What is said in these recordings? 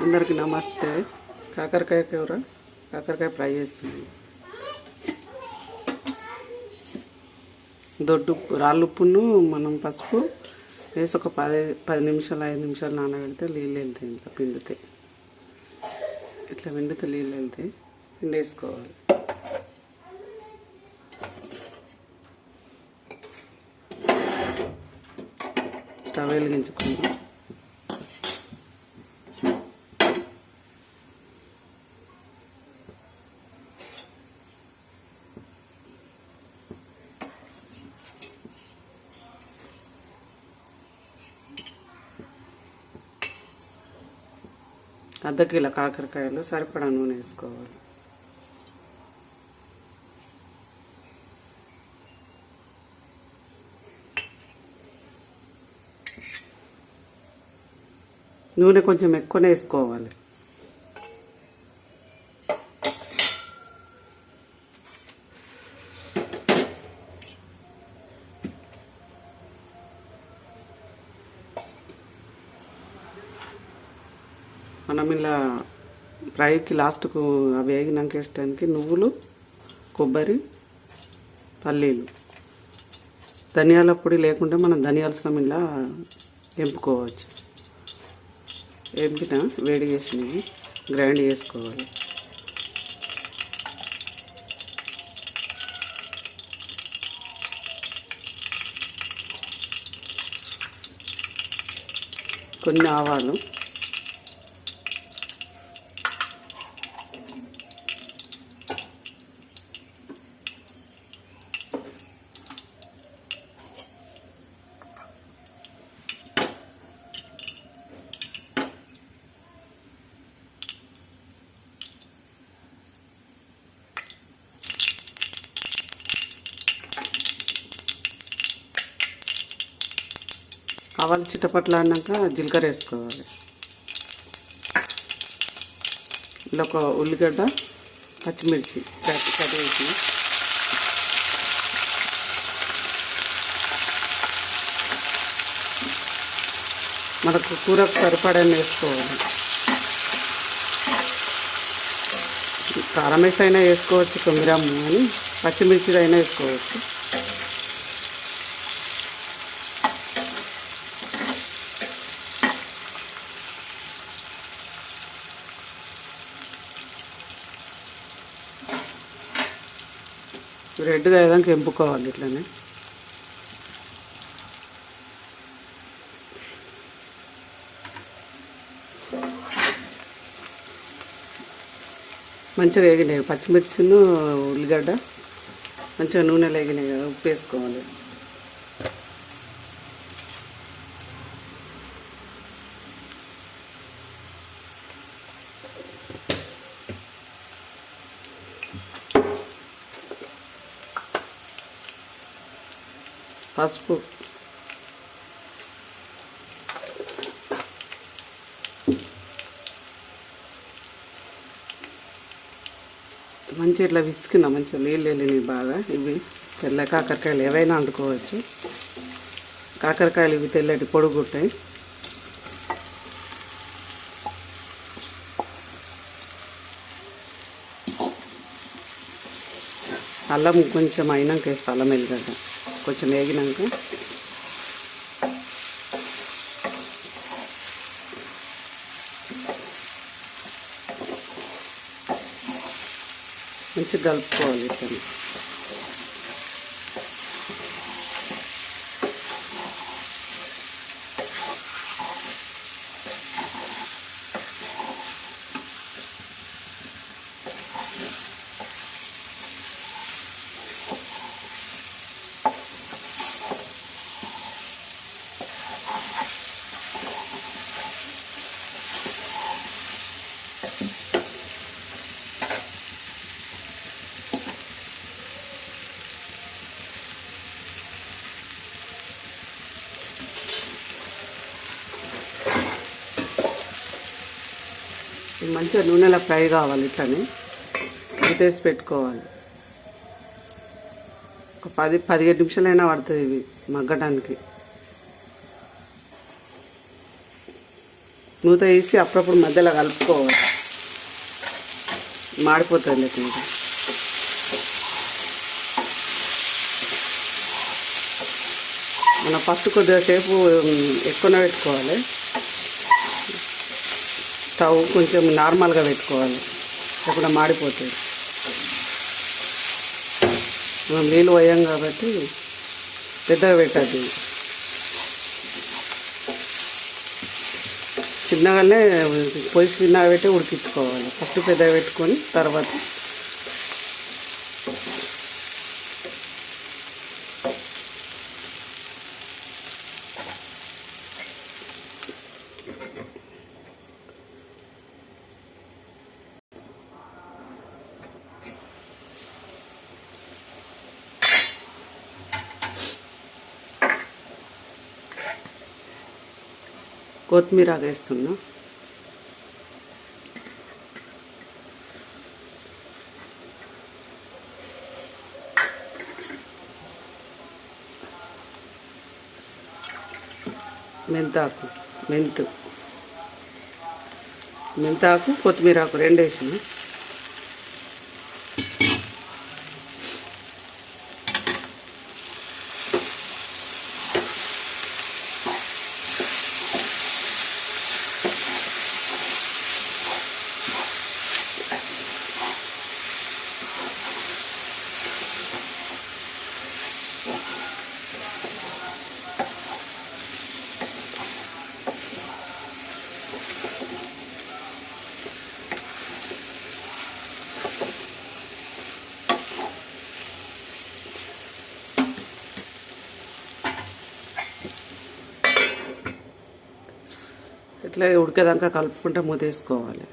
అందరికి నమస్తే. కాకరకాయ కూర కాకరకాయ ఫ్రై చేస్తుంది. దొడ్డు రాళ్ళుప్పును మనం పసుపు వేసి ఒక పది పది నిమిషాలు ఐదు నిమిషాలు నానబెడితే నీళ్ళు వెళ్తాయి ఇట్లా పిండితే. ఇట్లా పిండితే నీళ్ళు వెళ్తాయి. పిండేసుకోవాలి స్టవ్ వెలిగించుకుందాం. అర్ధ కిలో కాకరకాయలు సరిపడా నూనె వేసుకోవాలి. నూనె కొంచెం ఎక్కువనే వేసుకోవాలి మనం ఇలా ఫ్రైకి లాస్ట్కు అవి వేగినాక వేసడానికి నువ్వులు కొబ్బరి పల్లీలు. ధనియాల పొడి లేకుంటే మనం ధనియాల సమయంలో ఎంపుకోవచ్చు. ఎంపిన వేడి చేసినవి గ్రైండ్ చేసుకోవాలి. కొన్ని ఆవాలు ఆవాలు చిట్టపట్ల అన్నాక జీలకర్ర వేసుకోవాలి. ఇలా ఒక ఉల్లిగడ్డ పచ్చిమిర్చి కట్ కట్ వేసి మనకు కూరకు సరిపడని వేసుకోవాలి. కారం వేసి అయినా వేసుకోవచ్చు కొమ్మిరాము అని పచ్చిమిర్చి అయినా వేసుకోవచ్చు. రెడ్ ఏదానికి ఎంపుకోవాలి ఇట్లనే. మంచిగా వేగినాయి. పచ్చిమిర్చిను ఉల్లిగడ్డ మంచిగా నూనెలు వేగినాయి కదా ఉప్పు వేసుకోవాలి. పసుపు. మంచిగా ఇట్లా విసుకున్నా మంచిగా నీళ్ళు వెళ్ళినాయి బాగా. ఇవి తెల్ల కాకరకాయలు ఏవైనా వండుకోవచ్చు. కాకరకాయలు ఇవి తెల్లటి పొడుగుంటాయి. అల్లం కొంచెం అయినాక వేస్తా అల్లం వెళ్ళగడ్డ కొంచెం వేగినాక. మంచిగా కలుపుకోవాలి ఇట్లా మంచిగా నూనెలో ఫ్రై కావాలి ఇట్లని. వేసి పెట్టుకోవాలి. ఒక పది పదిహేడు నిమిషాలైనా పడుతుంది ఇవి మగ్గడానికి మూత వేసి అప్పుడప్పుడు మధ్యలో కలుపుకోవాలి. మాడిపోతుంది లేకుంటే. మన ఫస్ట్ కొద్దిగా సేపు ఎక్కువనే పెట్టుకోవాలి. స్టవ్ కొంచెం నార్మల్గా పెట్టుకోవాలి. లేకుండా మాడిపోతుంది మనం నీళ్ళు పోయాం కాబట్టి పెద్దగా పెట్టద్దు. చిన్నగానే పొయ్యి చిన్నగా పెట్టి ఉడికించుకోవాలి. ఫస్ట్ పెద్దగా పెట్టుకొని తర్వాత కొత్తిమీర వేస్తున్నా. మెంతాకు మెంతు. మెంతాకు కొత్తిమీర ఆకు రెండు వేసినా. ఇట్లా ఉడికేదాకా కలుపుకుంటే మూతేసుకోవాలి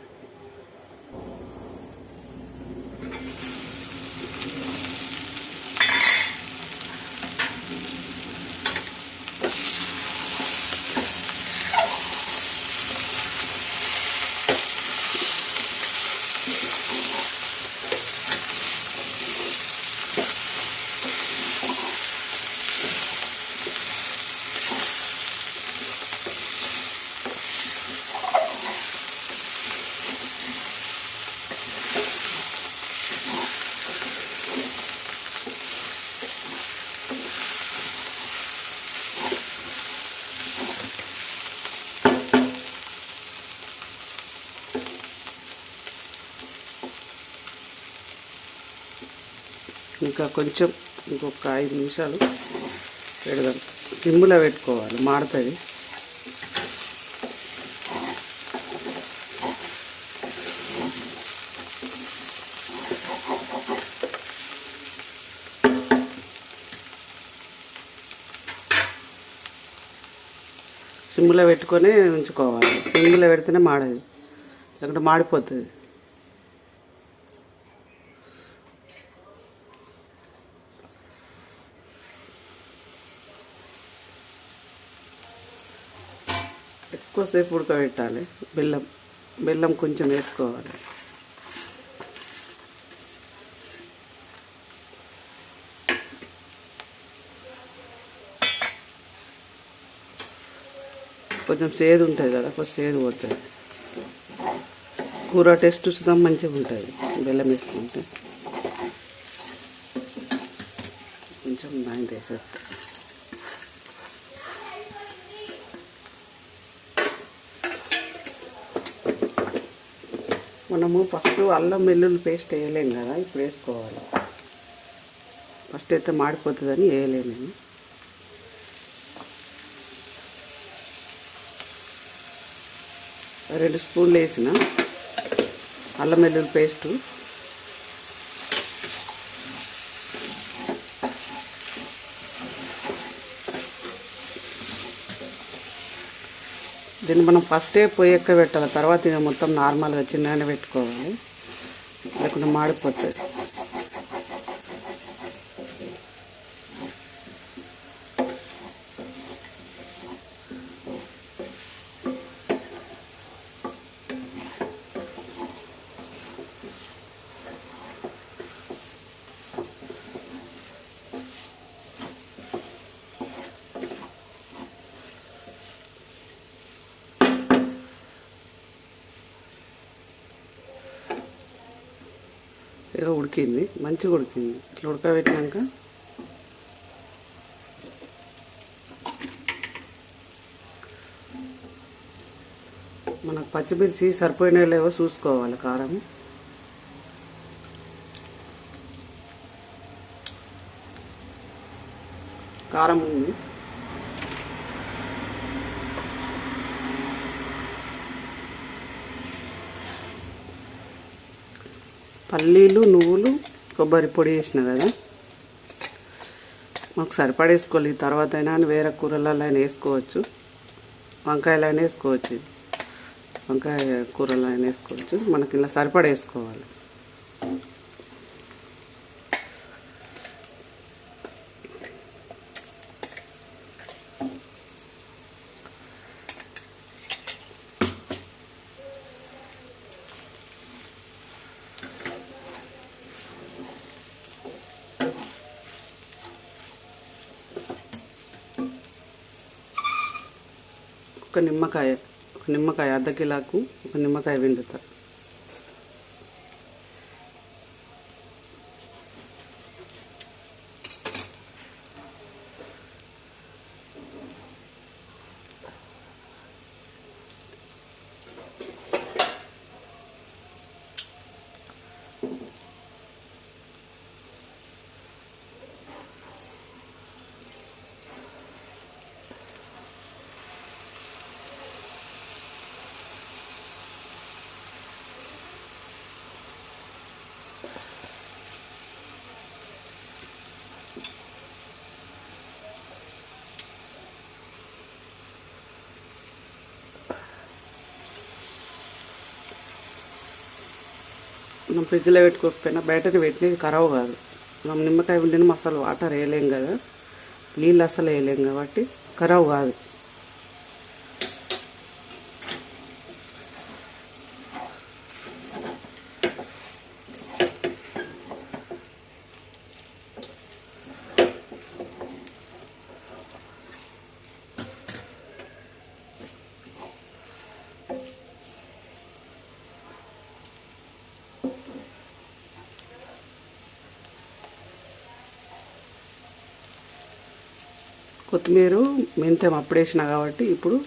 ఇంకా కొంచెం ఇంకొక ఐదు నిమిషాలు పెడదాం. సిమ్లో పెట్టుకోవాలి మాడుతుంది. సిమ్లో పెట్టుకొని ఉంచుకోవాలి. సిమ్లో పెడితేనే మాడదు లేకుంటే మాడిపోతుంది. ఎక్కువసేపు ఉడకబెట్టాలి? బెల్లం బెల్లం కొంచెం వేసుకోవాలి. కొంచెం సేదు ఉంటుంది కదా కొంచెం సేదు పోతుంది. కూర టేస్ట్ చూద్దాం మంచిగా ఉంటుంది. బెల్లం వేసుకుంటే. కొంచెం దాని వేసేస్తా మనము ఫస్ట్ అల్లం వెల్లుల్లి పేస్ట్ వేయలేము కదా ఇప్పుడు వేసుకోవాలి. ఫస్ట్ అయితే మాడిపోతుందని వేయలేము నేను రెండు స్పూన్లు వేసిన అల్లం వెల్లుల్లి పేస్టు దీన్ని మనం ఫస్టే పొయ్యి ఎక్క పెట్టాలి తర్వాత ఇక మొత్తం నార్మల్గా చిన్నగానే పెట్టుకోవాలి. లేకుండా మాడిపోతుంది. ఇలా ఉడికింది మంచిగా ఉడికింది. ఇట్లా ఉడకబెట్టినాక మనకు పచ్చిమిర్చి సరిపోయినా లేవో చూసుకోవాలి కారం. కారం ఉంది. పల్లీలు నువ్వులు కొబ్బరి పొడి వేసిన కదా మాకు సరిపడేసుకోవాలి. తర్వాత అయినా వేరే కూరలలో అయినా వేసుకోవచ్చు. వంకాయలు అయినా వేసుకోవచ్చు. వంకాయ కూరలో అయినా వేసుకోవచ్చు. మనకి ఇలా సరిపడ ఒక నిమ్మకాయ ఒక నిమ్మకాయ అర్ధ కిలోకు ఒక నిమ్మకాయ పిండుతా మనం ఫ్రిడ్జ్లో పెట్టుకోకపోయినా బయటనే పెట్టినవి ఖరాబ్ కాదు. మనం నిమ్మకాయ ఉండిన మసాలా వాటర్ వేయలేం కదా. నీళ్ళు అసలు వేయలేం కాబట్టి ఖరాబ్ కాదు. కొత్తిమీర మెంతం అప్పుడేసిన కాబట్టి ఇప్పుడు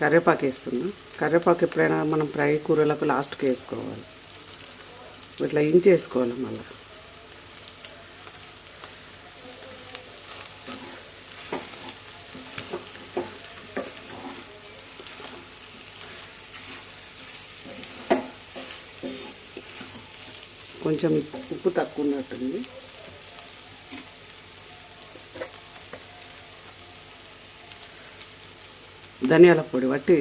కరివేపాకు వేస్తున్నా. కరివేపాకు ఎప్పుడైనా మనం ఫ్రై కూరలకు లాస్ట్కి వేసుకోవాలి. ఇట్లా ఇంచేసుకోవాలి మళ్ళీ. కొంచెం ఉప్పు తక్కువ ఉన్నట్టుంది. ధనియాల పొడి వట్టి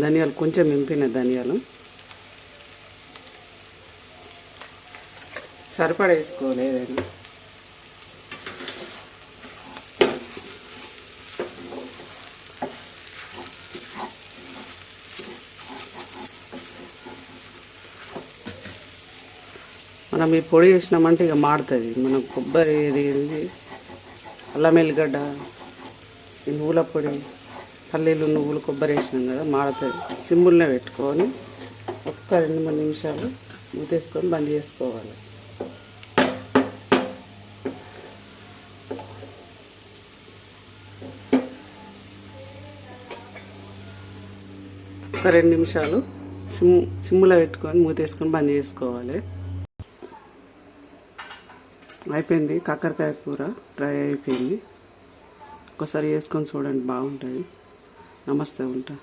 ధనియాలు కొంచెం నింపిన ధనియాలు. సరిపడ వేసుకోవాలి ఏదైనా. మనం ఈ పొడి వేసినామంటే ఇక మాడుతుంది. మనం కొబ్బరి ఇది అల్లం ఎల్లిగడ్డ ఈ నువ్వుల పొడి. పల్లీలు నువ్వులు కొబ్బరి వేసినాం కదా మాడుతుంది సింబుల్నే పెట్టుకొని ఒక్క రెండు మూడు నిమిషాలు మూతేసుకొని బంద్ చేసుకోవాలి. ఒక రెండు నిమిషాలు సిమ్ సిమ్ములో పెట్టుకొని మూతేసుకొని బంద్ చేసుకోవాలి. అయిపోయింది కాకరకాయ కూర డ్రై అయిపోయింది. ఒకసారి వేసుకొని చూడండి బాగుంటుంది. నమస్తే ఉంటా.